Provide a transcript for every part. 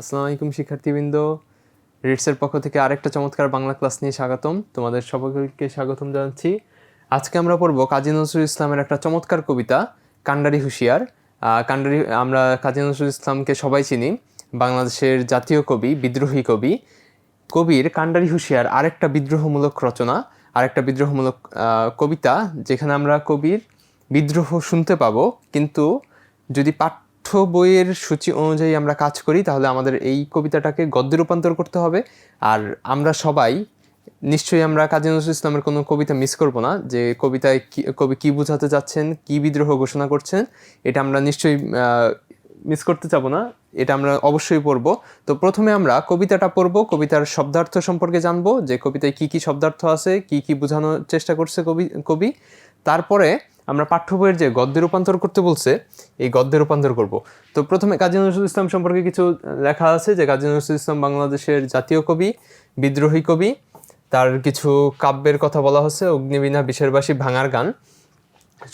আসসালামু আলাইকুম, শিক্ষার্থীবৃন্দ। রিটসের পক্ষ থেকে আরেকটা চমৎকার বাংলা ক্লাস নিয়ে স্বাগতম। তোমাদের সকলকে স্বাগতম জানাচ্ছি। আজকে আমরা পড়ব কাজী নজরুল ইসলামের একটা চমৎকার কবিতা, কান্ডারি হুঁশিয়ার। কান্ডারি, আমরা কাজী নজরুল ইসলামকে সবাই চিনি। বাংলাদেশের জাতীয় কবি, বিদ্রোহী কবি। কবির কান্ডারি হুঁশিয়ার আরেকটা বিদ্রোহমূলক রচনা, আরেকটা বিদ্রোহমূলক কবিতা, যেখানে আমরা কবির বিদ্রোহ শুনতে পাবো। কিন্তু যদি পাঠ্য বইয়ের সূচি অনুযায়ী আমরা কাজ করি, তাহলে আমাদের এই কবিতাটাকে গদ্যে রূপান্তর করতে হবে। আর আমরা সবাই, নিশ্চয়ই আমরা কাজী নজরুল ইসলামের কোনো কবিতা মিস করব না, যে কবিতায় কবি কী বোঝাতে চাচ্ছেন, কী বিদ্রোহ ঘোষণা করছেন, এটা আমরা নিশ্চয়ই মিস করতে চাবো না, এটা আমরা অবশ্যই পড়ব। তো প্রথমে আমরা কবিতাটা পড়ব, কবিতার শব্দার্থ সম্পর্কে জানব, যে কবিতায় কি কি শব্দার্থ আছে, কি কি বোঝানোর চেষ্টা করছে কবি কবি। তারপরে আমরা পাঠ্য বইয়ের যে গদ্যে রূপান্তর করতে বলছে, এই গদ্যে রূপান্তর করব। তো প্রথমে কাজী নজরুল ইসলাম সম্পর্কে কিছু লেখা আছে যে কাজী নজরুল ইসলাম বাংলাদেশের জাতীয় কবি, বিদ্রোহী কবি, তার কিছু কাব্যের কথা বলা হচ্ছে, অগ্নিবীণা, বিশেরবাসী, ভাঙার গান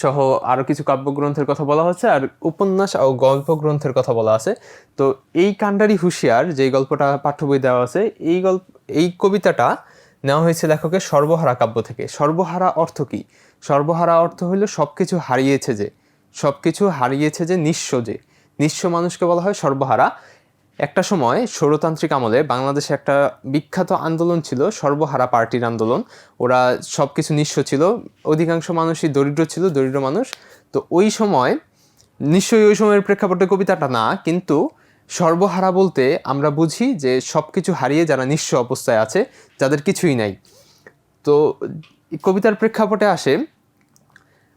সহ আরও কিছু কাব্যগ্রন্থের কথা বলা হচ্ছে, আর উপন্যাস ও গল্প গ্রন্থের কথা বলা আছে। তো এই কান্ডারি হুঁশিয়ার যেই গল্পটা পাঠ্য বই দেওয়া আছে, এই গল্প, এই কবিতাটা নেওয়া হয়েছে লেখকের সর্বহারা কাব্য থেকে। সর্বহারা অর্থ কি? সর্বহারা অর্থ হলো সব কিছু হারিয়েছে যে সব কিছু হারিয়েছে যে নিঃস্ব যে। নিঃস্ব মানুষকে বলা হয় সর্বহারা। একটা সময় স্বৈরতান্ত্রিক আমলে বাংলাদেশে একটা বিখ্যাত আন্দোলন ছিল, সর্বহারা পার্টির আন্দোলন। ওরা সব কিছু নিঃস্ব ছিল, অধিকাংশ মানুষই দরিদ্র ছিল, দরিদ্র মানুষ। তো ওই সময়, নিশ্চয়ই ওই সময়ের প্রেক্ষাপটে কবিতাটা না, কিন্তু সর্বহারা বলতে আমরা বুঝি যে সব কিছু হারিয়ে যারা নিঃস্ব অবস্থায় আছে, যাদের কিছুই নাই। তো কবিতার প্রেক্ষাপটে আসে,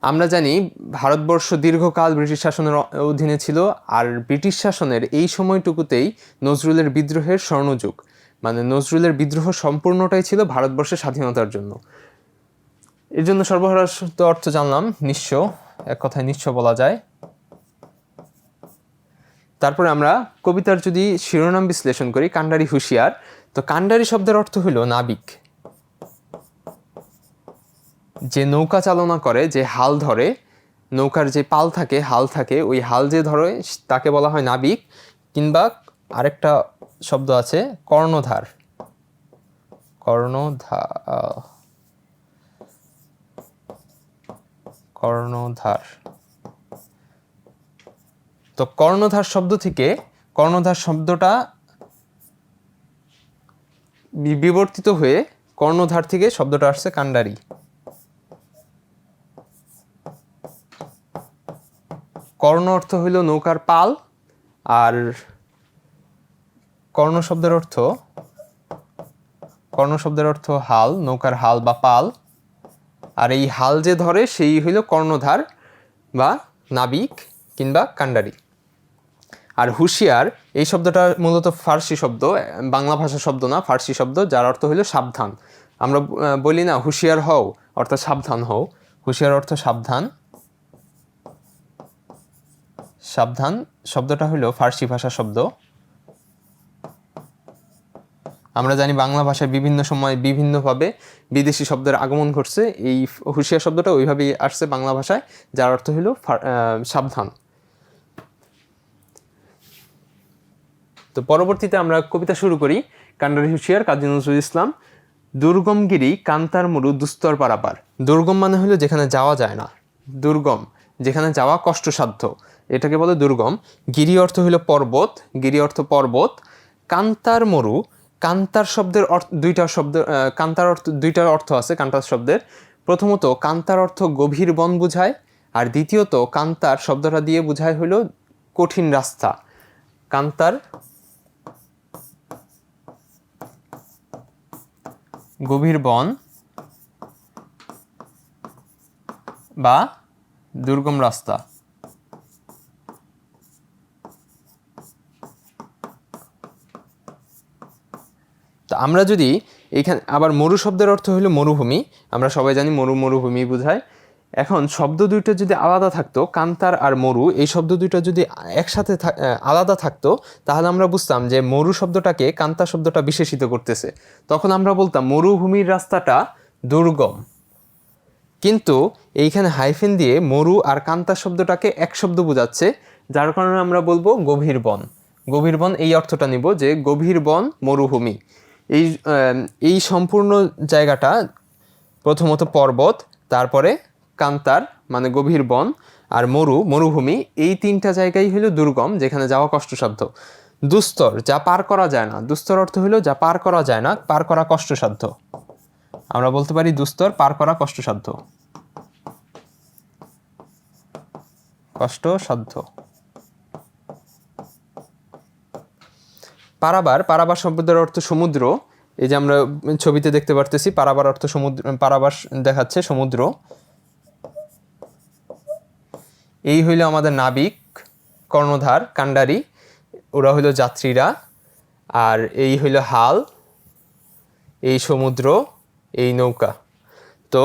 আমরা জানি ভারতবর্ষ দীর্ঘকাল ব্রিটিশ শাসনের অধীনে ছিল আর ব্রিটিশ শাসনের এই সময়টুকুতেই নজরুলের বিদ্রোহের স্বর্ণযুগ। মানে নজরুলের বিদ্রোহ সম্পূর্ণটাই ছিল ভারতবর্ষের স্বাধীনতার জন্য। এর জন্য সর্বহারা শব্দ অর্থ জানলাম, নিঃস্ব, এক কথায় নিঃস্ব বলা যায়। তারপরে আমরা কবিতার যদি শিরোনাম বিশ্লেষণ করি, কান্ডারি হুঁশিয়ার, তো কান্ডারি শব্দের অর্থ হলো নাবিক। যে নৌকা চালনা করে, যে হাল ধরে, নৌকার যে পাল থাকে, হাল থাকে, ওই হাল যে ধরে, তাকে বলা হয় নাবিক কিংবা আরেকটা শব্দ আছে, কর্ণধার। কর্ণধার। কর্ণধার। তো কর্ণধার শব্দ থেকে, কর্ণধার শব্দটা বিবর্তিত হয়ে কর্ণধার থেকে শব্দটা আসছে কান্ডারি। কর্ণ অর্থ হইল নৌকার পাল, আর কর্ণ শব্দের অর্থ, কর্ণ শব্দের অর্থ হাল, নৌকার হাল বা পাল। আর এই হাল যে ধরে, সেই হইল কর্ণধার বা নাবিক কিংবা কান্ডারি আর হুঁশিয়ার, এই শব্দটা মূলত ফার্সি শব্দ, বাংলা ভাষা শব্দ না, ফার্সি শব্দ, যার অর্থ হইল সাবধান। আমরা বলি না হুঁশিয়ার হও, অর্থাৎ সাবধান হও। হুঁশিয়ার অর্থ সাবধান। সাবধান। শব্দটা হলো ফার্সি ভাষা শব্দ। আমরা জানি বাংলা ভাষায় বিভিন্ন সময় বিভিন্নভাবে বিদেশি শব্দের আগমন ঘটছে। এই হুঁশিয়ার শব্দটা ওইভাবেই আসছে বাংলা ভাষায়, যার অর্থ হলো সাবধান। তো পরবর্তীতে আমরা কবিতা শুরু করি। কান্ডারি হুঁশিয়ার কাজী নজরুল ইসলাম, দুর্গমগিরি কান্তার মরু দুস্তর পারাপার। দুর্গম মানে হলো যেখানে যাওয়া যায় না। দুর্গম, যেখানে যাওয়া কষ্টসাধ্য। এটাকে বলে দুর্গম। গিরি অর্থ হলো পর্বত, গিরি অর্থ পর্বত। কান্তার মরু, কান্তার শব্দের অর্থ, দুইটা শব্দ কান্তার অর্থ দুইটার অর্থ আছে কান্তার শব্দের। প্রথমত, কান্তার অর্থ গভীর বন বুঝায়, আর দ্বিতীয়ত, কান্তার শব্দটা দিয়ে বোঝায় হলো কঠিন রাস্তা। কান্তার গভীর বন বা দুর্গম রাস্তা। আমরা যদি এখানে, আবার মরু শব্দের অর্থ হলো মরুভূমি, আমরা সবাই জানি মরু মরুভূমি বোঝায়। এখন শব্দ দুইটা যদি আলাদা থাকতো, কান্তার আর মরু, এই শব্দ দুইটা যদি একসাথে আলাদা থাকতো, তাহলে আমরা বুঝতাম যে মরু শব্দটাকে কান্তা শব্দটা বিশেষিত করতেছে। তখন আমরা বলতাম মরুভূমির রাস্তাটা দুর্গম। কিন্তু এইখানে হাইফেন দিয়ে মরু আর কান্তা শব্দটাকে এক শব্দ বোঝাচ্ছে, যার কারণে আমরা বলব গভীর বন। গভীর বন এই অর্থটা নিব যে গভীর বন মরুভূমি। এই এই সম্পূর্ণ জায়গাটা প্রথমত পর্বত, তারপরে কান্তার মানে গভীর বন, আর মরু, মরুভূমি, এই তিনটা জায়গাই হলো দুর্গম, যেখানে যাওয়া কষ্টসাধ্য। দুস্তর, যা পার করা যায় না। দুস্তর অর্থ হলো যা পার করা যায় না, পার করা কষ্টসাধ্য। আমরা বলতে পারি দুস্তর পার করা কষ্টসাধ্য। কষ্টসাধ্য। পারাবার পারাবার শব্দের অর্থ সমুদ্র। এই যে আমরা ছবিতে দেখতে পারতেছি, পারাবার অর্থ সমুদ্র, পারাবার দেখাচ্ছে সমুদ্র। এই হইল আমাদের নাবিক, কর্ণধার, কাণ্ডারি, ওরা হইল যাত্রীরা, আর এই হইল হাল, এই সমুদ্র, এই নৌকা। তো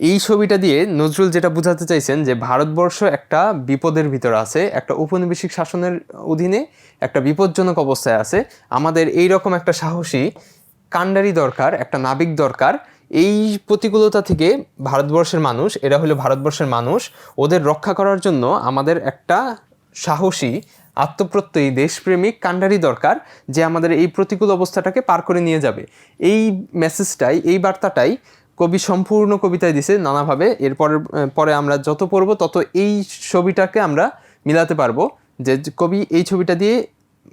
এই ছবিটা দিয়ে নজরুল যেটা বোঝাতে চাইছেন যে ভারতবর্ষ একটা বিপদের ভিতর আছে, একটা ঔপনিবেশিক শাসনের অধীনে একটা বিপজ্জনক অবস্থায় আছে। আমাদের এই রকম একটা সাহসী, কাণ্ডারি দরকার, একটা নাবিক দরকার। এই প্রতিকূলতা থেকে ভারতবর্ষের মানুষ, এরা হলো ভারতবর্ষের মানুষ, ওদের রক্ষা করার জন্য আমাদের একটা সাহসী, আত্মপ্রত্যয়ী, দেশপ্রেমিক, কাণ্ডারি দরকার যে আমাদের এই প্রতিকূল অবস্থাটাকে পার করে নিয়ে যাবে। এই মেসেজটাই এই বার্তাটাই কবি সম্পূর্ণ কবিতায় দিছে নানাভাবে। এরপর, পরে আমরা যত পড়ব, তত এই ছবিটাকে আমরা মিলাতে পারব। যে কবি এই ছবিটা দিয়ে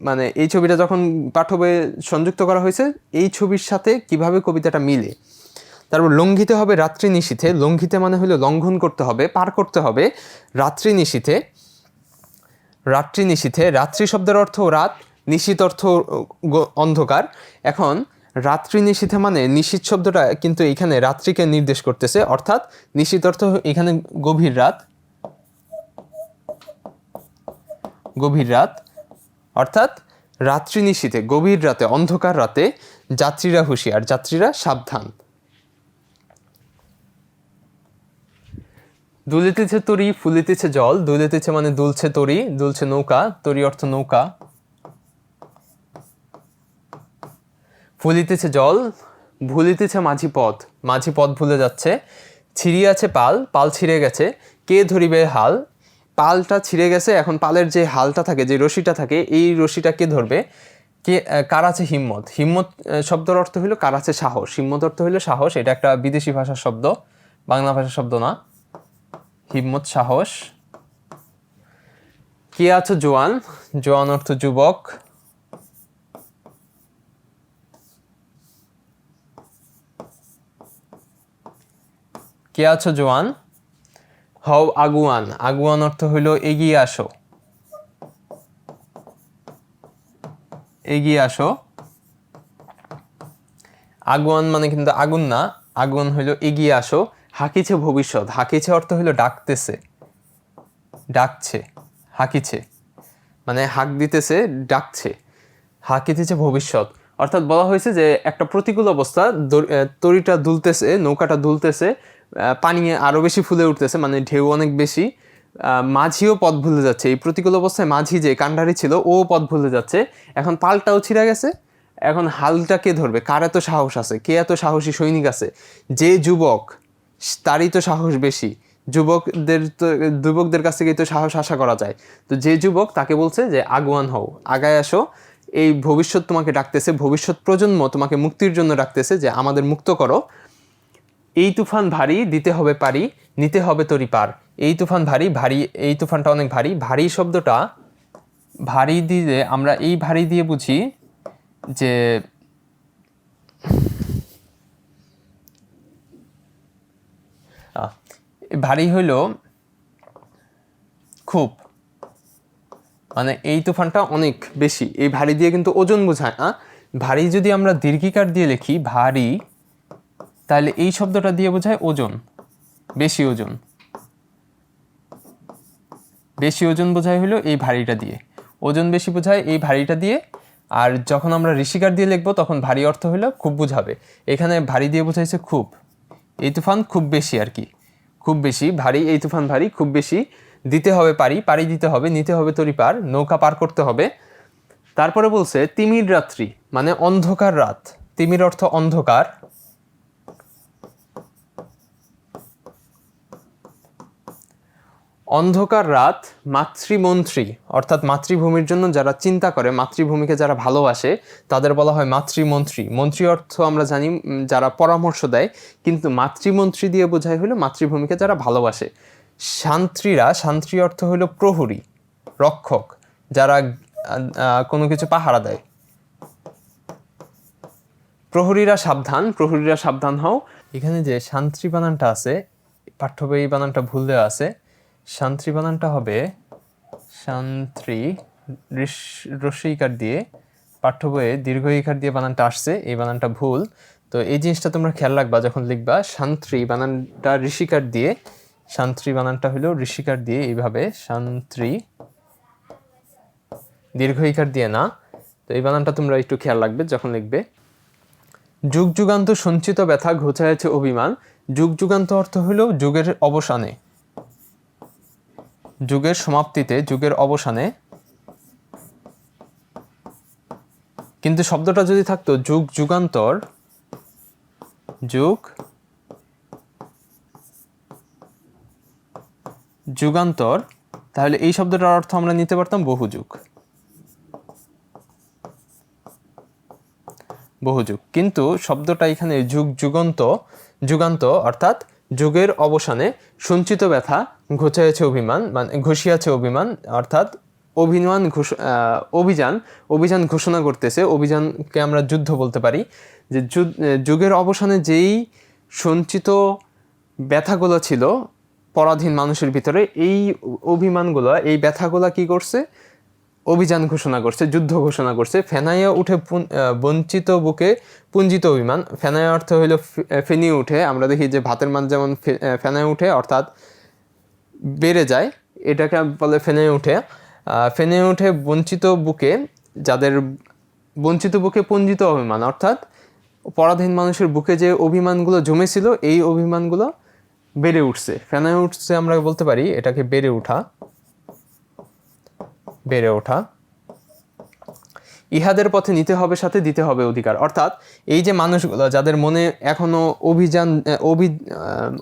মানে এই ছবিটা যখন পাঠ্য বইয়ে সংযুক্ত করা হয়েছে, এই ছবির সাথে কীভাবে কবিতাটা মিলে? তারপর লঙ্ঘিতে হবে রাত্রি নিশীথে। লঙ্ঘিতে মানে হলো লঙ্ঘন করতে হবে, পার করতে হবে রাত্রি নিশীথে। রাত্রি নিশীথে, রাত্রি শব্দের অর্থ রাত নিশীত অর্থ অন্ধকার। এখন রাত্রি নিশীথে মানে নিশীত শব্দটা কিন্তু এখানে রাত্রিকে নির্দেশ করতেছে। অর্থাৎ নিশীত অর্থ এখানে গভীর রাত। গভীর রাত। অর্থাৎ রাত্রি নিশীথে গভীর রাতে, অন্ধকার রাতে যাত্রীরা হুঁশিয়ার, যাত্রীরা সাবধান। দুলিতেছে তরি, ফুলিতেছে জল। দুলিতেছে মানে দুলছে তরি, দুলছে নৌকা। তরি অর্থ নৌকা। ফুলিতেছে জল, ভুলিতেছে মাঝি পথ। মাঝি পথ ভুলে যাচ্ছে। ছিঁড়িয়াছে পাল পাল ছিঁড়ে গেছে। কে ধরিবে হাল? পালটা ছিঁড়ে গেছে, এখন পালের যে হালটা থাকে, যে রশিটা থাকে, এই রশিটা কে ধরবে? কে কার আছে হিম্মত? হিম্মত শব্দের অর্থ হলো কার আছে সাহস। হিম্মত অর্থ হলো সাহস, এটা একটা বিদেশি ভাষার শব্দ। বাংলা ভাষার শব্দ না। হিম্মত, সাহস। কে আছো জোয়ান? জোয়ান অর্থ যুবক। কে আছো জোয়ান? হও আগুয়ান। আগুয়ান অর্থ হইল এগিয়ে আসো। এগিয়ে আসো। আগুয়ান মানে কিন্তু আগুন না। আগুন হইল এগিয়ে আসো। হাকিছে ভবিষ্যৎ। হাকিছে অর্থ হইল ডাকতেছে। ডাকছে। হাকিছে। মানে হাক দিতেছে, ডাকছে। হাকিতেছে ভবিষ্যৎ। অর্থাৎ বলা হয়েছে যে একটা প্রতিকূল অবস্থা তরিটা দুলতেছে, নৌকাটা দুলতেছে পানি আরও বেশি ফুলে উঠতেছে মানে ঢেউ অনেক বেশি। মাঝিও পথ ভুলে যাচ্ছে। এই প্রতিকূল অবস্থায় মাঝি যে কান্ডারি ছিল, ও পথ ভুলে যাচ্ছে। এখন পালটাও ছিঁড়ে গেছে। এখন হালটা কে ধরবে? কার এত সাহস আছে? কে এত সাহসী সৈনিক আছে? যে যুবক, তারই তো সাহস বেশি। যুবকদের তো, যুবকদের কাছ থেকেই তো সাহস আশা করা যায়। তো যে যুবক তাকে বলছে যে, আগুয়ান হও, আগায় আসো। এই ভবিষ্যৎ তোমাকে ডাকতেছে, ভবিষ্যৎ প্রজন্ম তোমাকে মুক্তির জন্য ডাকতেছে যে আমাদের মুক্ত করো। এই তুফান ভারী, দিতে হবে পারি, নিতে হবে তরি পার। এই তুফান ভারী ভারী, এই তুফানটা অনেক ভারী। ভারী শব্দটা ভারী দিয়ে আমরা এই ভারী দিয়ে বুঝি যে ভারী হইল খুব। মানে এই তুফানটা অনেক বেশি। এই ভারী দিয়ে কিন্তু ওজন বোঝায় ভারী যদি আমরা দীর্ঘিকার দিয়ে লিখি, ভারী তাহলে এই শব্দটা দিয়ে বোঝায় ওজন। বেশি ওজন। বেশি ওজন বোঝায় হলো এই ভারীটা দিয়ে। ওজন বেশি বোঝায় এই ভারীটা দিয়ে। আর যখন আমরা ঋষিকার দিয়ে লিখব, তখন ভারী অর্থ হলো খুব বোঝাবে। এখানে ভারী দিয়ে বোঝাইছে খুব। এই তুফান খুব বেশি আর কি। খুব বেশি, ভারী, এই তুফান ভারী, খুব বেশি। দিতে হবে পারি পারি দিতে হবে, নিতে হবে তরি পার, নৌকা পার করতে হবে। তারপরে বলছে তিমির রাত্রি মানে অন্ধকার রাত। তিমির অর্থ অন্ধকার। অন্ধকার রাত মাতৃমন্ত্রী, অর্থাৎ মাতৃভূমির জন্য যারা চিন্তা করে, মাতৃভূমিকে যারা ভালোবাসে, তাদের বলা হয় মাতৃমন্ত্রী। মন্ত্রী অর্থ আমরা জানি যারা পরামর্শ দেয়, কিন্তু মাতৃমন্ত্রী দিয়ে বোঝায় হলো মাতৃভূমিকে যারা ভালোবাসে। শান্ত্রীরা, শান্ত্রী অর্থ হলো প্রহরী, রক্ষক, যারা কোনো কিছু পাহারা দেয়। প্রহরীরা সাবধান প্রহরীরা সাবধান হও। এখানে যে শান্ত্রী বানানটা আছে পাঠ্য বই বানানটা ভুল দেওয়া আছে শান্ত্রী বানানটা হবে শান্ত্রী রস্যই ইকার দিয়ে, পাঠ্য বইয়ে দীর্ঘ ইকার দিয়ে বানানটা আসছে, এই বানানটা ভুল। তো এই জিনিসটা তোমরা খেয়াল রাখবা যখন লিখবা শান্ত্রী বানানটা ঋষিকার দিয়ে শান্ত্রী বানানটা হলো ঋষিকার দিয়ে এইভাবে শান্ত্রী দীর্ঘ ইকার দিয়ে না। তো এই বানানটা তোমরা একটু খেয়াল রাখবে যখন লিখবে। যুগ যুগান্ত সঞ্চিত ব্যথা ঘোচাইছে অভিমান। যুগ যুগান্ত অর্থ হলো যুগের অবসানে। যুগের সমাপ্তিতে, যুগের অবসানে। কিন্তু শব্দটা যদি থাকতো, যুগ, যুগান্তর যুগ, যুগান্তর, তাহলে এই শব্দটার অর্থ আমরা নিতে পারতাম বহু যুগ বহু যুগ কিন্তু শব্দটা এখানে যুগ, যুগান্ত যুগান্ত, অর্থাৎ যুগের অবসানে সঞ্চিত ব্যথা ঘোচাইছে অভিমান মানে ঘষিয়াছে অভিমান, অর্থাৎ অভিমান ঘোষ অভিযান অভিযান ঘোষণা করতেছে। অভিযানকে আমরা যুদ্ধ বলতে পারি। যে যুগের অবসানে যেই সঞ্চিত ব্যথাগুলো ছিল পরাধীন মানুষের ভিতরে, এই অভিমানগুলো, এই ব্যথাগুলো কি করছে? অভিযান ঘোষণা করছে, যুদ্ধ ঘোষণা করছে। ফেনাইয়া উঠে বঞ্চিত বুকে পুঞ্জিত অভিমান। ফেনাইয়া অর্থ হইল ফেনি উঠে। আমরা দেখি যে ভাতের মান যেমন ফেনায় উঠে, অর্থাৎ বেড়ে যায়। এটাকে বলে ফেনে উঠে। ফেনে উঠে বঞ্চিত বুকে যাদের বঞ্চিত বুকে পঞ্জিত অভিমান, অর্থাৎ পরাধীন মানুষের বুকে যে অভিমানগুলো জমেছিল, এই অভিমানগুলো বেড়ে উঠছে। ফেনে উঠছে আমরা বলতে পারি, এটাকে বেড়ে ওঠা। বেড়ে ওঠা। ইহাদের পথে নিতে হবে, সাথে দিতে হবে অধিকার। অর্থাৎ এই যে মানুষগুলো, যাদের মনে এখনও অভিযান অভি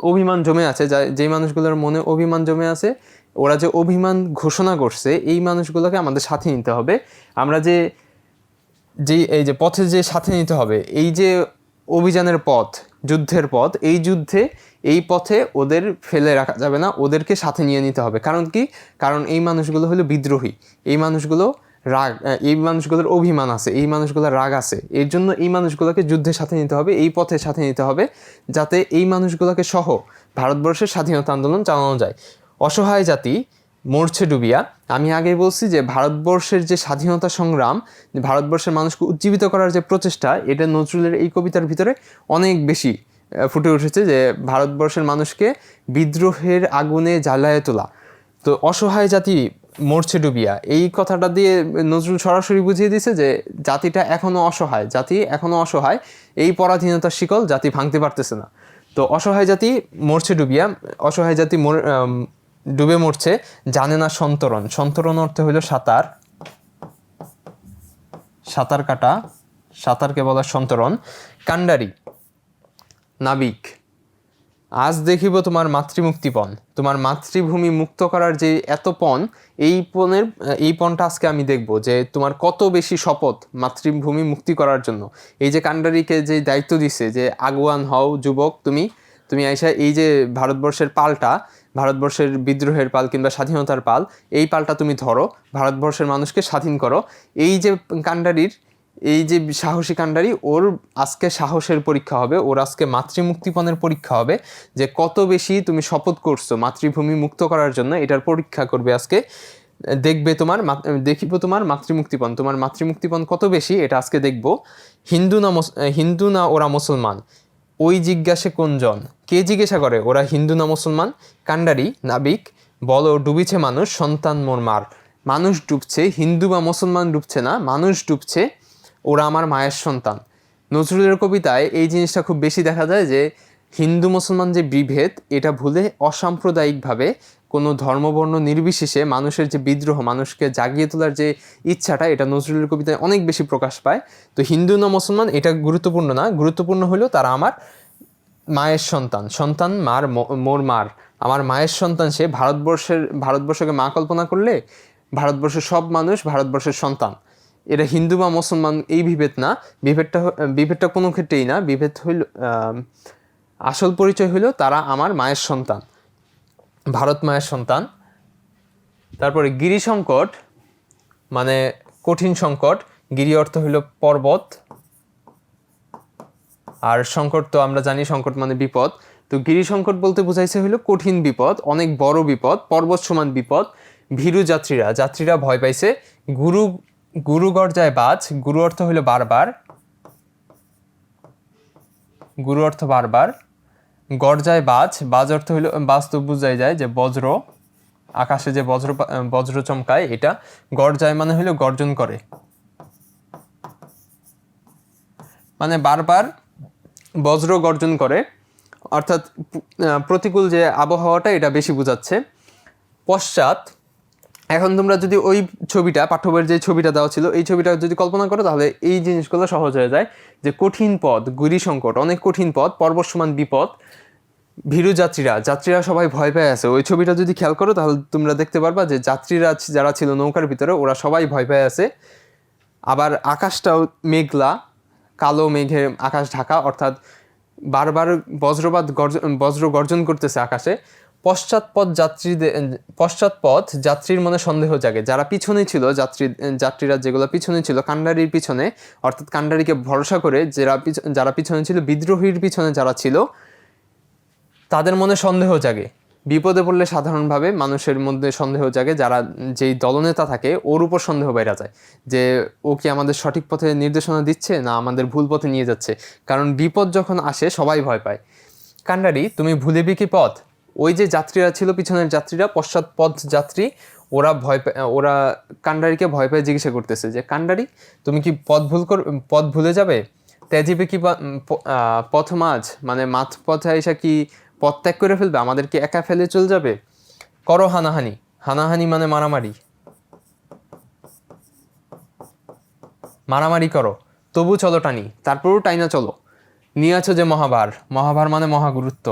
অভিমান জমে আছে, যা, যেই মানুষগুলোর মনে অভিমান জমে আছে, ওরা যে অভিমান ঘোষণা করছে, এই মানুষগুলোকে আমাদের সাথে নিতে হবে। আমরা যে যে, এই যে পথে যে সাথে নিতে হবে, এই যে অভিযানের পথ, যুদ্ধের পথ, এই যুদ্ধে, এই পথে ওদের ফেলে রাখা যাবে না, ওদেরকে সাথে নিয়ে নিতে হবে। কারণ কি? কারণ এই মানুষগুলো হলো বিদ্রোহী। এই মানুষগুলো রাগ এই মানুষগুলোর অভিমান আছে, এই মানুষগুলোর রাগ আছে। এর জন্য এই মানুষগুলোকে যুদ্ধের সাথে নিতে হবে, এই পথে সাথে নিতে হবে, যাতে এই মানুষগুলোকে সহ ভারতবর্ষের স্বাধীনতা আন্দোলন চালানো যায়। অসহায় জাতি, মরছে ডুবিয়া। আমি আগে বলছি যে ভারতবর্ষের যে স্বাধীনতা সংগ্রাম, ভারতবর্ষের মানুষকে উজ্জীবিত করার যে প্রচেষ্টা, এটা নজরুলের এই কবিতার ভিতরে অনেক বেশি ফুটে উঠেছে যে ভারতবর্ষের মানুষকে বিদ্রোহের আগুনে জ্বালায় তোলা। তো অসহায় জাতি মরছে ডুবিয়া। এই কথাটা দিয়ে নজরুল সরাসরি বুঝিয়ে দিয়েছে যে জাতিটা এখনও অসহায়, জাতি এখনও অসহায়, এই পরাধীনতার শিকল জাতি ভাঙতে পারতেছে না। তো অসহায় জাতি মরছে ডুবিয়া, অসহায় জাতি ডুবে মরছে জানে না সন্তরণ। সন্তরণ অর্থ হইল সাঁতার সাঁতার কাটা, সাঁতারকে বলা সন্তরণ। কান্ডারি, নাবিক। আজ দেখিব তোমার মাতৃমুক্তিপণ তোমার মাতৃভূমি মুক্ত করার যে এত পণ, এই পণের, এই পণটা আজকে আমি দেখব যে তোমার কত বেশি শপথ মাতৃভূমি মুক্তি করার জন্য। এই যে কান্ডারিকে যে দায়িত্ব দিছে যে, আগুয়ান হও যুবক তুমি তুমি আইসা এই যে ভারতবর্ষের পালটা, ভারতবর্ষের বিদ্রোহের পাল কিংবা স্বাধীনতার পাল, এই পালটা তুমি ধরো, ভারতবর্ষের মানুষকে স্বাধীন করো। এই যে কান্ডারির এই যে সাহসী কাণ্ডারি, ওর আজকে সাহসের পরীক্ষা হবে, ওর আজকে মাতৃমুক্তিপণের পরীক্ষা হবে যে কত বেশি তুমি শপথ করছ মাতৃভূমি মুক্ত করার জন্য, এটার পরীক্ষা করবে আজকে। দেখবে তোমার দেখিব তোমার মাতৃমুক্তিপণ তোমার মাতৃমুক্তিপণ কত বেশি, এটা আজকে দেখব। হিন্দু না হিন্দু না ওরা মুসলমান? ওই জিজ্ঞাসে কোনজন? কে জিজ্ঞাসা করে? ওরা হিন্দু না মুসলমান? কাণ্ডারি, নাবিক, বলো, ডুবিছে মানুষ, সন্তান মোর মার। মানুষ ডুবছে, হিন্দু বা মুসলমান ডুবছে না, মানুষ ডুবছে ওরা আমার মায়ের সন্তান। নজরুলের কবিতায় এই জিনিসটা খুব বেশি দেখা যায় যে, হিন্দু মুসলমান যে বিভেদ, এটা ভুলে অসাম্প্রদায়িকভাবে কোনো ধর্মবর্ণ নির্বিশেষে মানুষের যে বিদ্রোহ, মানুষকে জাগিয়ে তোলার যে ইচ্ছাটা, এটা নজরুলের কবিতায় অনেক বেশি প্রকাশ পায়। তো হিন্দু না মুসলমান, এটা গুরুত্বপূর্ণ না। গুরুত্বপূর্ণ হলো তারা আমার মায়ের সন্তান। সন্তান মার মোর মার। আমার মায়ের সন্তান সে ভারতবর্ষের, ভারতবর্ষকে মা কল্পনা করলে ভারতবর্ষের সব মানুষ ভারতবর্ষের সন্তান। এটা হিন্দু বা মুসলমান, এই বিভেদ না। বিভেদটা বিভেদটা কোনো ক্ষেত্রেই না। বিভেদ হইল আসল পরিচয় হইল তারা আমার মায়ের সন্তান। ভারত মায়ের সন্তান। তারপরে গিরি সংকট মানে কঠিন সংকট। গিরি অর্থ হইল পর্বত। আর সংকট তো আমরা জানি, সংকট মানে বিপদ। তো গিরি সংকট বলতে বোঝাইছে হইল কঠিন বিপদ, অনেক বড় বিপদ, পর্বত সমান বিপদ, ভীরু যাত্রীরা। যাত্রীরা ভয় পাইছে। গুরু গুরু গর্জায় বাজ, গুরু অর্থ হইল বারবার। গুরু অর্থ বারবার। গর্জায় বাজ বাজ অর্থ হইল বাজ তো বুঝাই যায় যে বজ্র, আকাশে যে বজ্র বজ্র চমকায় এটা, গর্জায় মানে হইল গর্জন করে। মানে বারবার বজ্র গর্জন করে, অর্থাৎ প্রতিকূল যে আবহাওয়াটা এটা বেশি বোঝাচ্ছে। পশ্চাৎ এখন তোমরা যদি ওই ছবিটা পাঠ্যবইয়ের যে ছবিটা দেওয়া ছিল, এই ছবিটা যদি কল্পনা করো, তাহলে এই জিনিসগুলো সহজ হয়ে যায় যে কঠিন পথ, গুরি সংকট, অনেক কঠিন পথ পর্বত সমান বিপদ, ভীরু যাত্রীরা যাত্রীরা সবাই ভয় পেয়ে আছে। ওই ছবিটা যদি খেয়াল করো, তাহলে তোমরা দেখতে পারবা যে যাত্রীরা যারা ছিল নৌকার ভিতরে, ওরা সবাই ভয় পেয়ে আছে। আবার আকাশটাও মেঘলা, কালো মেঘে আকাশ ঢাকা, অর্থাৎ বারবার বজ্রপাত গর্জন বজ্র গর্জন করতেছে আকাশে। পশ্চাৎপদ যাত্রীদের পশ্চাৎপথ যাত্রীর মনে সন্দেহ জাগে। যারা পিছনে ছিল, যাত্রী যাত্রীরা যেগুলো পিছনে ছিল, কান্ডারির পিছনে, অর্থাৎ কান্ডারিকে ভরসা করে যারা যারা পিছনে ছিল, বিদ্রোহীর পিছনে যারা ছিল, তাদের মনে সন্দেহ জাগে। বিপদে পড়লে সাধারণভাবে মানুষের মধ্যে সন্দেহ জাগে, যারা যেই দলনেতা থাকে, ওর উপর সন্দেহ বেড়া যায় যে, ও কি আমাদের সঠিক পথে নির্দেশনা দিচ্ছে, না আমাদের ভুল পথে নিয়ে যাচ্ছে? কারণ বিপদ যখন আসে, সবাই ভয় পায়। কান্ডারি, তুমি ভুলেবি কি পথ? ওই যে যাত্রীরা ছিল, পিছনের যাত্রীরা পশ্চাৎ পথ যাত্রী, ওরা ভয় ওরা কান্ডারিকে ভয় পেয়ে জিজ্ঞাসা করতেছে যে, কান্ডারি, তুমি কি পথ ভুল কর, পথ ভুলে যাবে? ত্যাজিবে কি পথ মাঝ মানে মাথ পথে এসে কি পথ ত্যাগ করে ফেলবে? আমাদেরকে একা ফেলে চলে যাবে? করো হানাহানি। হানাহানি মানে মারামারি। মারামারি করো। তবু চলো টানি। তারপরও টাইনা চলো। নিয়ে আছো যে মহাভার। মহাভার মানে মহাগুরুত্ব।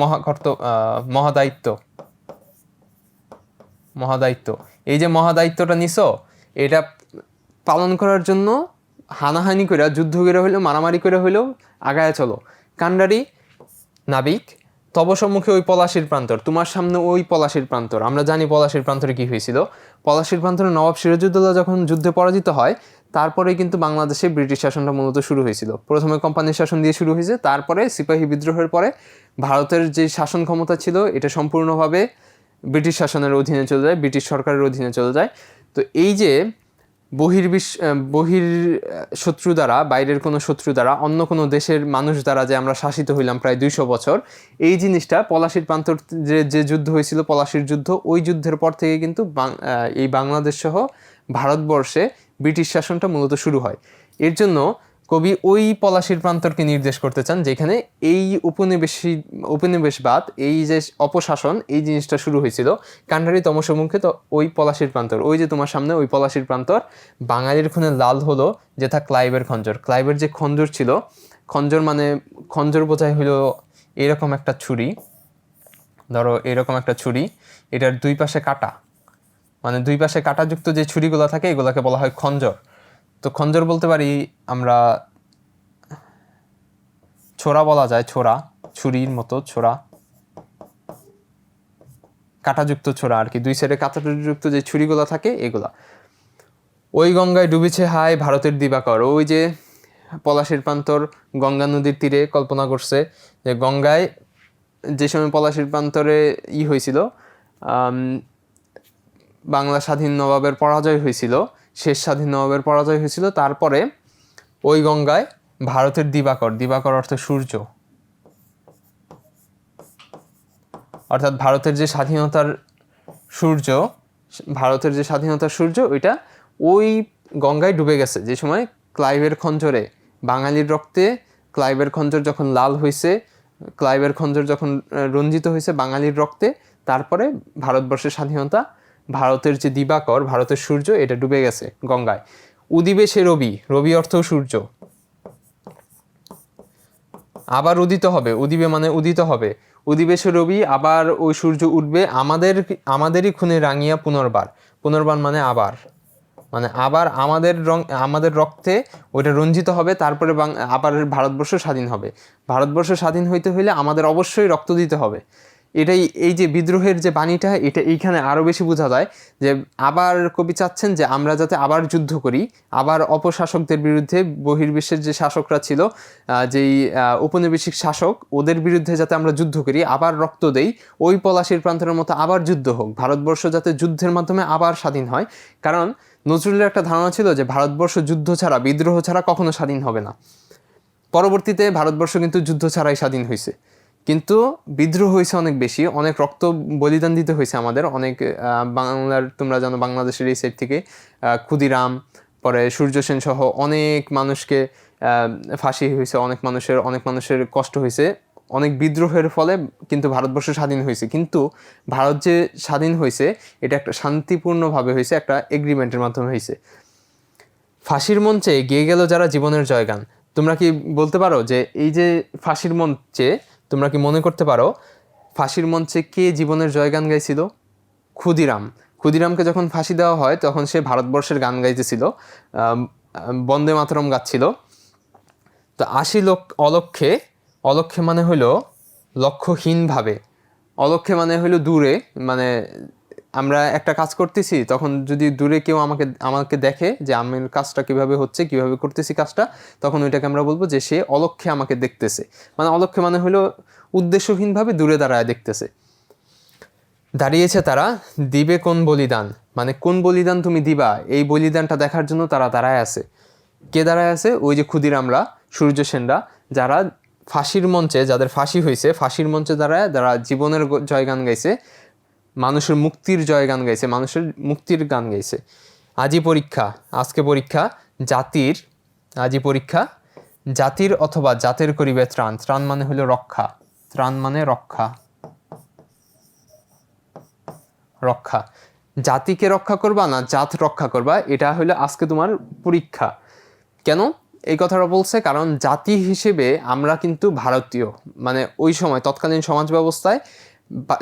মহাকর্ত মহাদায়িত্ব। মহাদায়িত্ব। এই যে মহাদায়িত্বটা নিছো, এটা পালন করার জন্য হানাহানি করে, যুদ্ধ করে হইলেও, মারামারি করে হইলেও আগায় চলো। কান্ডারি, নাবিক তব সম্মুখে ওই পলাশির প্রান্তর, তোমার সামনে ওই পলাশির প্রান্তর। আমরা জানি পলাশির প্রান্তরে কি হয়েছিল। পলাশির প্রান্তরে নবাব সিরাজউদ্দৌলা যখন যুদ্ধে পরাজিত হয় তারপরে কিন্তু বাংলাদেশে ব্রিটিশ শাসনটা মূলত শুরু হয়েছিল। প্রথমে কোম্পানির শাসন দিয়ে শুরু হয়েছে তারপরে সিপাহী বিদ্রোহের পরে ভারতের যে শাসন ক্ষমতা ছিল এটা সম্পূর্ণভাবে ব্রিটিশ শাসনের অধীনে চলে যায় ব্রিটিশ সরকারের অধীনে চলে যায়। তো এই যে বহির্বিশ্ব আহ, বহির শত্রু দ্বারা বাইরের কোনো শত্রু দ্বারা অন্য কোনো দেশের মানুষ দ্বারা যে আমরা শাসিত হইলাম প্রায় দুইশো বছর এই জিনিসটা পলাশির প্রান্তর যে যে যুদ্ধ হয়েছিল পলাশির যুদ্ধ ওই যুদ্ধের পর থেকে কিন্তু এই বাংলাদেশ সহ ভারতবর্ষে ব্রিটিশ শাসনটা মূলত শুরু হয়। এর জন্য কবি ওই পলাশির প্রান্তরকে নির্দেশ করতে চান, যেখানে এই উপনিবেশী, উপনিবেশবাদ, এই যে অপশাসন, এই জিনিসটা শুরু হয়েছিল। কান্ডারি তমসমুখে তো ওই পলাশির প্রান্তর। ওই যে তোমার সামনে ওই পলাশির প্রান্তর, বাঙালির খুনে লাল হলো যেথা ক্লাইবের খঞ্জর। ক্লাইবের যে খঞ্জর ছিল, খঞ্জর মানে খঞ্জর বোঝায় হলো এরকম একটা ছুরি। ধরো এরকম একটা ছুরি, এটার দুই পাশে কাটা। মানে দুই পাশে কাঁটাযুক্ত যে ছুরিগুলো থাকে, এগুলোকে বলা হয় খঞ্জর। তো খঞ্জর বলতে পারি আমরা ছোরা বলা যায় ছোরা ছুরির মতো ছোরা কাঁটাযুক্ত ছোড়া আর কি, দুই সাইডে কাঁটাযুক্ত যে ছুরিগুলো থাকে, এগুলা। ওই গঙ্গায় ডুবেছে হায় ভারতের দিবাকর। ওই যে পলাশির প্রান্তর গঙ্গা নদীর তীরে কল্পনা করছে যে গঙ্গায় যে সময় পলাশির প্রান্তরে ই হয়েছিল বাংলা স্বাধীন নবাবের পরাজয় হয়েছিল, শেষ স্বাধীন নবাবের পরাজয় হয়েছিল, তারপরে ওই গঙ্গায় ভারতের দিবাকর দিবাকর অর্থ সূর্য। অর্থাৎ ভারতের যে স্বাধীনতার সূর্য, ভারতের যে স্বাধীনতার সূর্য, ওইটা ওই গঙ্গায় ডুবে গেছে। যে সময় ক্লাইভের খঞ্জরে, বাঙালির রক্তে ক্লাইভের খঞ্জর যখন লাল হয়েছে ক্লাইভের খঞ্জর যখন রঞ্জিত হয়েছে বাঙালির রক্তে, তারপরে ভারতবর্ষের স্বাধীনতা ভারতের যে দিবাকর, ভারতের সূর্য, এটা ডুবে গেছে গঙ্গায়। উদিবে সে রবি রবি অর্থ সূর্য। আবার উদিত হবে, উদিবে মানে উদিত হবে। উদিবেশে রবি, আবার ওই সূর্য উঠবে আমাদের, আমাদেরই খুনে রাঙিয়া পুনর্বার। পুনর্বার মানে আবার। মানে আবার আমাদের রং, আমাদের রক্তে ওইটা রঞ্জিত হবে, তারপরে আবার ভারতবর্ষ স্বাধীন হবে। ভারতবর্ষ স্বাধীন হইতে হইলে আমাদের অবশ্যই রক্ত দিতে হবে। এটাই এই যে বিদ্রোহের যে বাণীটা, এটা এইখানে আরও বেশি বোঝা যায় যে আবার কবি চাচ্ছেন যে আমরা যাতে আবার যুদ্ধ করি, আবার অপশাসকদের বিরুদ্ধে বহির্বিশ্বের যে শাসকরা ছিল যেই উপনিবেশিক শাসক, ওদের বিরুদ্ধে যাতে আমরা যুদ্ধ করি, আবার রক্ত দেই, ওই পলাশির প্রান্তরের মতো আবার যুদ্ধ হোক। ভারতবর্ষ যাতে যুদ্ধের মাধ্যমে আবার স্বাধীন হয়। কারণ নজরুলের একটা ধারণা ছিল যে ভারতবর্ষ যুদ্ধ ছাড়া, বিদ্রোহ ছাড়া কখনো স্বাধীন হবে না। পরবর্তীতে ভারতবর্ষ কিন্তু যুদ্ধ ছাড়াই স্বাধীন হয়েছে কিন্তু বিদ্রোহ হয়েছে অনেক বেশি, অনেক রক্ত বলিদান দিতে হয়েছে আমাদের, অনেক বাংলার, তোমরা জানো বাংলাদেশের এই সাইড থেকে ক্ষুদিরাম, পরে সূর্য সেন সহ অনেক মানুষকে ফাঁসি হয়েছে, অনেক মানুষের অনেক মানুষের কষ্ট হয়েছে। অনেক বিদ্রোহের ফলে কিন্তু ভারতবর্ষ স্বাধীন হয়েছে। কিন্তু ভারত যে স্বাধীন হয়েছে, এটা একটা শান্তিপূর্ণভাবে হয়েছে, একটা এগ্রিমেন্টের মাধ্যমে হয়েছে। ফাঁসির মঞ্চে গেয়ে গেল যারা জীবনের জয়গান। তোমরা কি বলতে পারো যে এই যে ফাঁসির মঞ্চে তোমরা কি মনে করতে পারো, ফাঁসির মঞ্চে কে জীবনের জয়গান গাইছিল? ক্ষুদিরাম। ক্ষুদিরামকে যখন ফাঁসি দেওয়া হয়, তখন সে ভারতবর্ষের গান গাইতেছিল বন্দে মাতরম গাচ্ছিল। তো আশি লোক অলক্ষে অলক্ষে মানে হলো লক্ষ্যহীনভাবে। অলক্ষে মানে হলো দূরে মানে আমরা একটা কাজ করতেছি, তখন যদি দূরে কেউ আমাকে আমাকে দেখে যে আমি কাজটা কীভাবে হচ্ছে, কীভাবে করতেছি কাজটা, তখন ওইটাকে আমরা বলব যে সে অলক্ষে আমাকে দেখতেছে। মানে অলক্ষে মানে হলো উদ্দেশ্যহীনভাবে দূরে দাঁড়ায় দেখতেছে। দাঁড়িয়েছে তারা, দিবে কোন বলিদান? মানে কোন বলিদান তুমি দিবা? এই বলিদানটা দেখার জন্য তারা দাঁড়ায় আছে। কে দাঁড়ায় আছে? ওই যে ক্ষুদিরামরা, সূর্য সেনরা, যারা ফাঁসির মঞ্চে, যাদের ফাঁসি হয়েছে ফাঁসির মঞ্চে দাঁড়ায়, যারা জীবনের জয়গান গাইছে মানুষের মুক্তির জয় গান গাইছে, মানুষের মুক্তির গান গাইছে। আজি পরীক্ষা, আজকে পরীক্ষা, জাতির, আজি পরীক্ষা, জাতির অথবা জাতের করিবে ত্রাণ। ত্রাণ মানে হলো রক্ষা। ত্রাণ মানে রক্ষা। রক্ষা। জাতিকে রক্ষা করবা না, জাত রক্ষা করবা, এটা হলো আজকে তোমার পরীক্ষা। কেন? এই কথাটা বলছে কারণ জাতি হিসেবে আমরা কিন্তু ভারতীয়। মানে ওই সময়, তৎকালীন সমাজ ব্যবস্থায়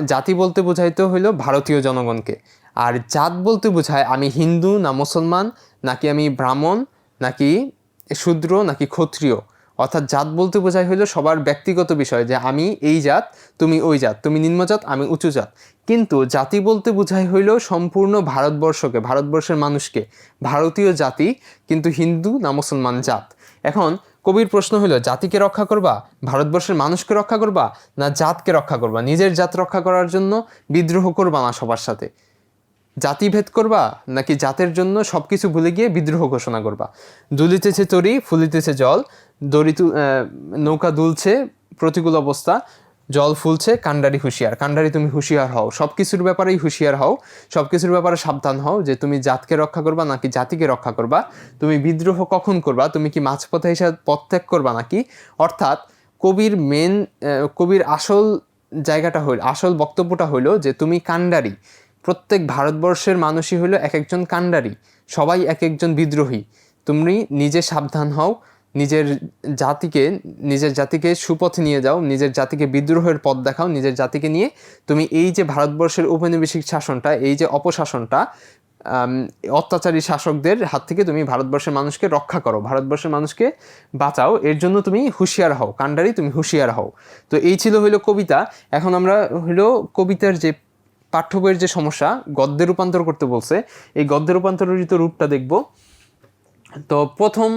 জাতি বলতে বোঝাইতে হইল ভারতীয় জনগণকে। আর জাত বলতে বোঝায় আমি হিন্দু, না মুসলমান, নাকি আমি ব্রাহ্মণ, নাকি শূদ্র, নাকি ক্ষত্রিয়। অর্থাৎ জাত বলতে বোঝায় হইল সবার ব্যক্তিগত বিষয় যে আমি এই জাত, তুমি ওই জাত, তুমি নিম্নজাত আমি উঁচু জাত। কিন্তু জাতি বলতে বোঝায় হইল সম্পূর্ণ ভারতবর্ষকে, ভারতবর্ষের মানুষকে, ভারতীয় জাতি, কিন্তু হিন্দু না মুসলমান জাত। এখন কবির প্রশ্ন হলো, জাতিকে রক্ষা করবা? ভারতবর্ষের মানুষকে রক্ষা করবা? না জাতকে রক্ষা করবা? নিজের জাত রক্ষা করার জন্য বিদ্রোহ করবা না সবার সাথে? জাতিভেদ করবা? নাকি জাতের জন্য সব কিছু ভুলে গিয়ে বিদ্রোহ ঘোষণা করবা? দুলিতেছে তরি, ফুলিতেছে জল, দড়ি নৌকা দুলছে, প্রতিকূল অবস্থা। জল ফুলছে, কান্ডারি হুঁশিয়ার। কান্ডারি তুমি হুঁশিয়ার হও। সব কিছুর ব্যাপারেই হুঁশিয়ার হও। সব কিছুর ব্যাপারে সাবধান হও যে তুমি জাতকে রক্ষা করবা নাকি জাতিকে রক্ষা করবা। তুমি বিদ্রোহ কখন করবা? তুমি কি মাঝপথে হিসাবে পথ ত্যাগ করবা নাকি? অর্থাৎ কবির মেন কবির আসল জায়গাটা হইল, আসল বক্তব্যটা হইল যে তুমি কান্ডারি। প্রত্যেক ভারতবর্ষের মানুষই হলো এক একজন কান্ডারি। সবাই এক একজন বিদ্রোহী। তুমি নিজে সাবধান হও। নিজের জাতিকে নিজের জাতিকে সুপথে নিয়ে যাও, নিজের জাতিকে বিদ্রোহের পথ দেখাও, নিজের জাতিকে নিয়ে তুমি এই যে ভারতবর্ষের উপনিবেশিক শাসনটা, এই যে অপশাসনটা অত্যাচারী শাসকদের হাত থেকে তুমি ভারতবর্ষের মানুষকে রক্ষা করো, ভারতবর্ষের মানুষকে বাঁচাও, এর জন্য তুমি হুঁশিয়ার হও, কাণ্ডারি তুমি হুঁশিয়ার হও। তো এই ছিল হইল কবিতা, এখন আমরা হইল কবিতার যে পাঠ্য বইয়ের যে সমস্যা, গদ্যে রূপান্তর করতে বলছে, এই গদ্যে রূপান্তরিত রূপটা দেখব। তো প্রথম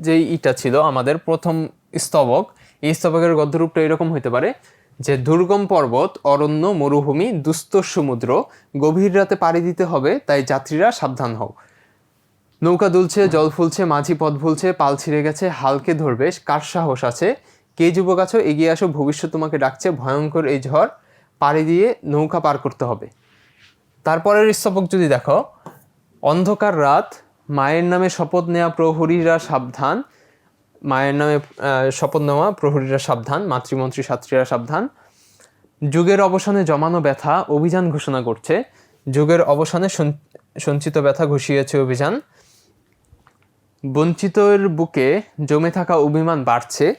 যেই ইটা ছিল আমাদের প্রথম স্তবক, এই স্তবকের গদ্যরূপটা এরকম হইতে পারে, যে দুর্গম পর্বত, অরণ্য, মরুভূমি দুস্তর সমুদ্র, গভীর রাতে পাড়ি দিতে হবে, তাই যাত্রীরা সাবধান হও। নৌকা দুলছে, জল ফুলছে, মাঝি পথ ভুলছে, পাল ছিঁড়ে গেছে, হালকে ধরবে, কার সাহস আছে? কে যুবক আছো? এগিয়ে আসো, ভবিষ্যৎ তোমাকে ডাকছে, ভয়ঙ্কর এই ঝড়, পাড়ি দিয়ে নৌকা পার করতে হবে। তারপরের স্তবক যদি দেখো, অন্ধকার রাত মায়ের নামে শপথ নেওয়া প্রহরীরা সাবধান। মায়ের নামে শপথ নেওয়া প্রহরীরা সাবধান, মাতৃমন্ত্রী ছাত্রীরা সাবধান। যুগের অবসানে জমানো ব্যথা অভিযান ঘোষণা করছে। যুগের অবসানে সঞ্চ- সঞ্চিত ব্যথা ঘুষিয়েছে অভিযান। বঞ্চিতর বুকে জমে থাকা অভিমান বাড়ছে।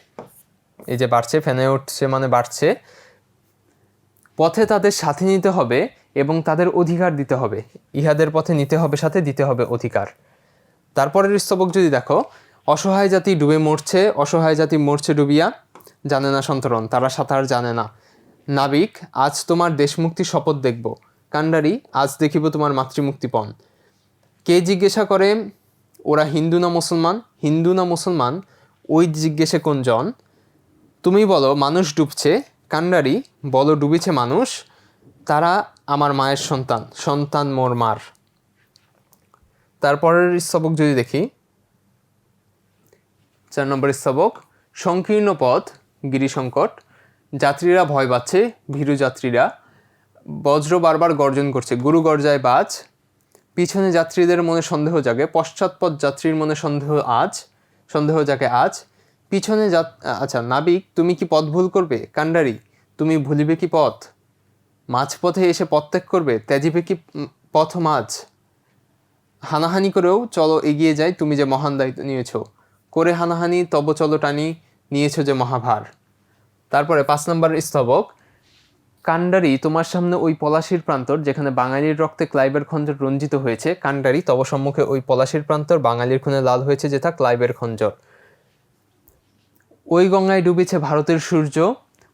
এই যে বাড়ছে, ফেনে উঠছে মানে বাড়ছে। পথে তাদের সাথে নিতে হবে এবং তাদের অধিকার দিতে হবে। ইহাদের পথে নিতে হবে সাথে, দিতে হবে অধিকার। তারপরের স্তবক যদি দেখো, অসহায় জাতি ডুবে মরছে, অসহায় জাতি মরছে ডুবিয়া, জানে না সন্তরণ, তারা সাঁতার জানে না। নাবিক, আজ তোমার দেশমুক্তির শপথ দেখব। কান্ডারি আজ দেখিব তোমার মাতৃমুক্তিপণ। কে জিজ্ঞাসা করে, ওরা হিন্দু না মুসলমান? হিন্দু না মুসলমান? ওই জিজ্ঞেসে কোন জন? তুমি বলো, মানুষ ডুবছে। কান্ডারি বলো, ডুবিছে মানুষ। তারা আমার মায়ের সন্তান সন্তান মোর মার। তারপরের স্তবক যদি দেখি, চার নম্বর স্তবক, সংকীর্ণ পথ গিরিসংকট যাত্রীরা ভয় পাচ্ছে, ভীরু যাত্রীরা, বজ্র বারবার গর্জন করছে, গুরু গর্জায় বাজ, পিছনে যাত্রীদের মনে সন্দেহ জাগে, পশ্চাৎপদ যাত্রীর মনে সন্দেহ আজ, সন্দেহ জাগে আজ, পিছনে যাত আচ্ছা নাবিক, তুমি কি পথ ভুল করবে? কান্ডারি তুমি ভুলিবে কি পথ? মাঝপথে এসে পথ ত্যাগ করবে, ত্যাজিবে কি পথ মাঝ? হানাহানি করেও চলো এগিয়ে যাই, তুমি যে মহান দায়িত্ব নিয়েছ। করে হানাহানি, তব চলো টানি, নিয়েছো যে মহাভার। তারপরে পাঁচ নম্বর স্তবক কান্ডারি তোমার সামনে ওই পলাশির প্রান্তর, যেখানে বাঙালির রক্তে ক্লাইবের খঞ্জর রঞ্জিত হয়েছে। কান্ডারি তব সম্মুখে ওই পলাশির প্রান্তর, বাঙালির খুনে লাল হয়েছে যেথা ক্লাইবের খঞ্জর ওই গঙ্গায় ডুবেছে ভারতের সূর্য,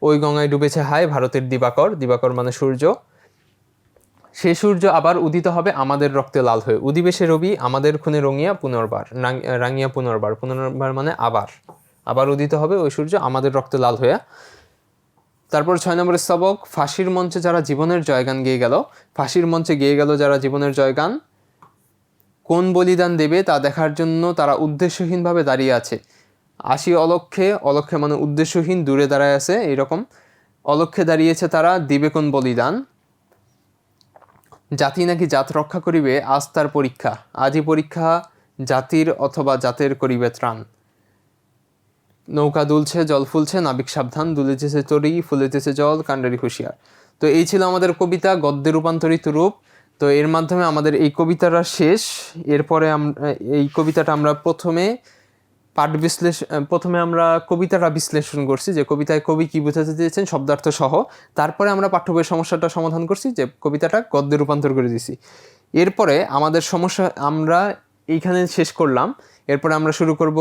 ওই গঙ্গায় ডুবেছে হায় ভারতের দিবাকর দিবাকর মানে সূর্য। সে সূর্য আবার উদিত হবে আমাদের রক্তে লাল হয়ে। উদিবে সে রবি আমাদের খুনে রঙিয়া পুনর্বার রাঙিয়া পুনর্বার পুনর্বার মানে আবার। আবার উদিত হবে ওই সূর্য আমাদের রক্তে লাল হয়ে। তারপর ছয় নম্বর স্তবক ফাঁসির মঞ্চে যারা জীবনের জয়গান গেয়ে গেল, ফাঁসির মঞ্চে গেয়ে গেল যারা জীবনের জয়গান, কোন বলিদান দেবে তা দেখার জন্য তারা উদ্দেশ্যহীনভাবে দাঁড়িয়ে আছে। আসি অলক্ষে অলক্ষে মানে উদ্দেশ্যহীন দূরে দাঁড়ায় আছে এরকম অলক্ষে দাঁড়িয়েছে তারা দিবে কোন বলিদান। জাতি নাকি জাত রক্ষা করিবে, আজ তার পরীক্ষা। আজই পরীক্ষা জাতির অথবা জাতের করিবে ত্রাণ। নৌকা দুলছে, জল ফুলছে, নাবিক সাবধান দুলিতেছে তরি ফুলিতেছে জল, কাণ্ডারি হুঁশিয়ার। তো এই ছিল আমাদের কবিতা, গদ্যে রূপান্তরিত রূপ। তো এর মাধ্যমে আমাদের এই কবিতাটা শেষ। এরপরে আমরা এই কবিতাটা আমরা প্রথমে পাঠ বিশ্লেষণ প্রথমে আমরা কবিতাটা বিশ্লেষণ করছি, যে কবিতায় কবি কি বোঝাতে চেয়েছেন শব্দার্থ সহ তারপরে আমরা পাঠ্য বইয়ের সমস্যাটা সমাধান করছি, যে কবিতাটা গদ্যে রূপান্তর করে দিছি। এরপরে আমাদের সমস্যা, আমরা এইখানে শেষ করলাম। এরপরে আমরা শুরু করব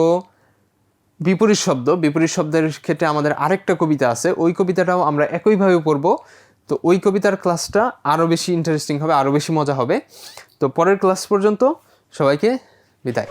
বিপরীত শব্দ। বিপরীত শব্দের ক্ষেত্রে আমাদের আরেকটা কবিতা আছে, ওই কবিতাটাও আমরা একইভাবে পড়ব। তো ওই কবিতার ক্লাসটা আরও বেশি ইন্টারেস্টিং হবে আরও বেশি মজা হবে। তো পরের ক্লাস পর্যন্ত সবাইকে বিদায়।